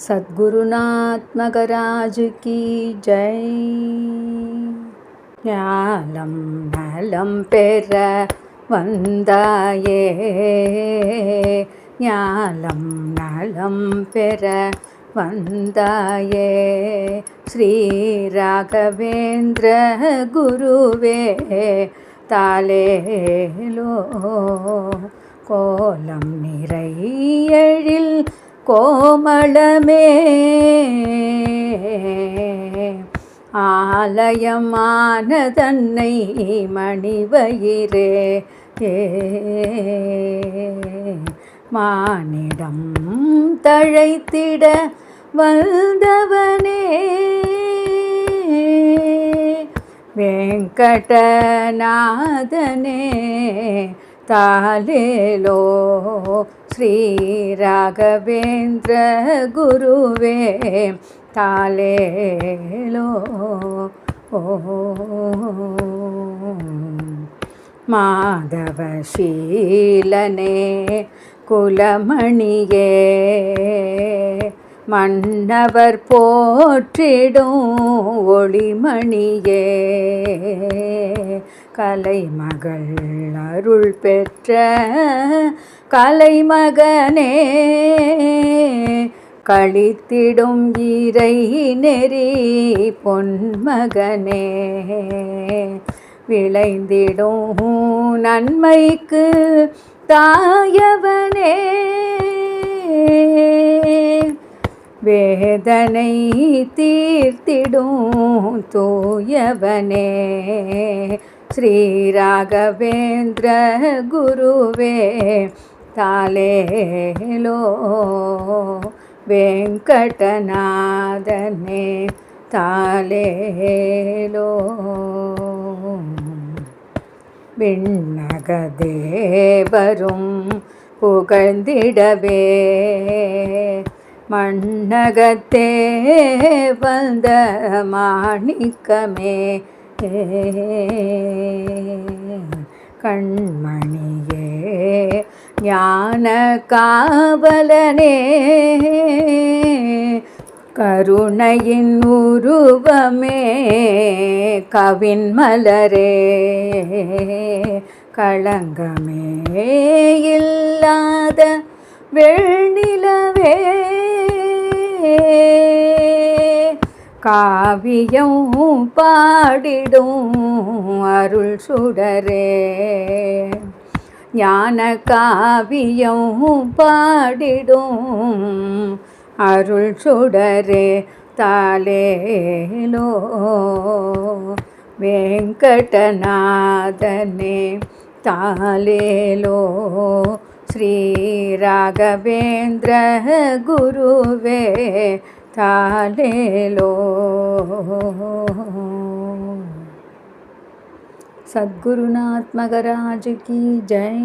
சத்குருநாத் மகராஜ் கி ஜெய் ஞாலம் நலம் பெற வந்தாயே ஞாலம் நலம் பெற வந்தாயே ஸ்ரீ ராகவேந்திர குருவே தாலேலோ கோலம் நிறை எழில் கோமளமே. ஆலயமான தன்னை மணிவயிரே மானிடம் தழைத்திட வந்தவனே. வெங்கடநாதனே. தாலேலோ ஸ்ரீ ராகவேந்திர குருவே தாலேலோ ஓ மாதவசீலனே குலமணியே மன்னவர் போற்றிடும் ஒளிமணியே. கலைமகள் அருள் பெற்ற கலைமகனே கழித்திடும் இறை நெறி பொன்மகனே. விளைந்திடும் நன்மைக்கு தாயவனே. வேதனை தீர்த்திடும் தூயவனே. ஸ்ரீராகவேந்திர குருவே தாலேலோ வெங்கடநாதனே தாலேலோ விண்ணகதேவரும் புகழ்ந்திடவே மண்ணகத்தே வந்த மாணிக்கமே கண்மணியே ஞான காவலனே கருணையின் உருவமே கவின் மலரே களங்கமே இல்லாத வெள்நிலவே காவியம் பாடிடும் அருள் சுடரே. ஞான காவியம் பாடிடும் அருள் சுடரே. தாலேலோ வெங்கடநாதனே தாலேலோ ஸ்ரீ ராகவேந்திர குருவே తాలేలో సద్గురునాత్మగరాజుకి జై.